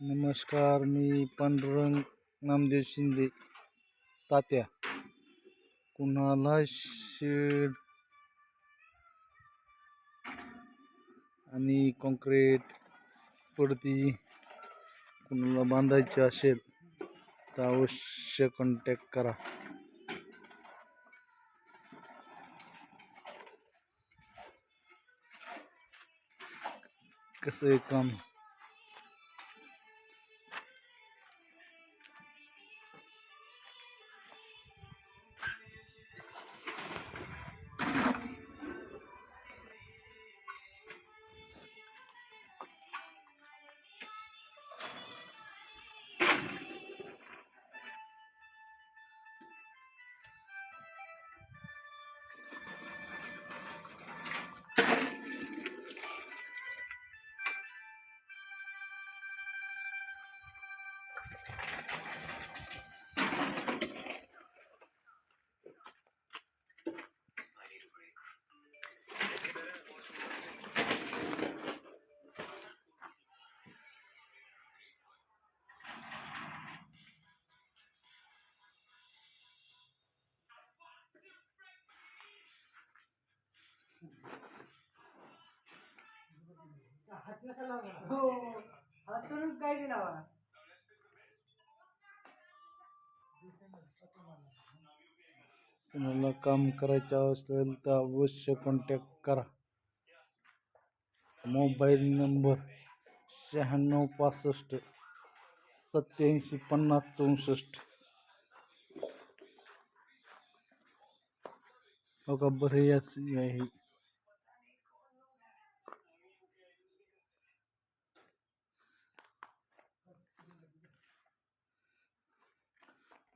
नमस्कार मी पांडुरंग नामदेव शिंदे तात्या. कुणाला शेड आणि कॉन्क्रीट पडती कुणाला बांधायची असेल तर अवश्य कॉन्टॅक्ट करा. कसं आहे काम? हसून काय बी लावा कुणाला काम करायचं असेल तर अवश्य कॉन्टॅक्ट करा. मोबाईल नंबर शहाण्णव पासष्ट सत्याऐंशी पन्नास चौसष्ट. हो का बरं याच आहे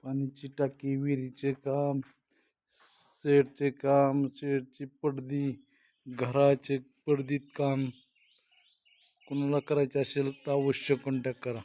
पाण्याची टाकी विहिरीचे काम शेडचे काम शेडची पडदी घराचे पडदीत काम. कोणाला करायचे असेल तर अवश्य कॉन्टॅक्ट करा.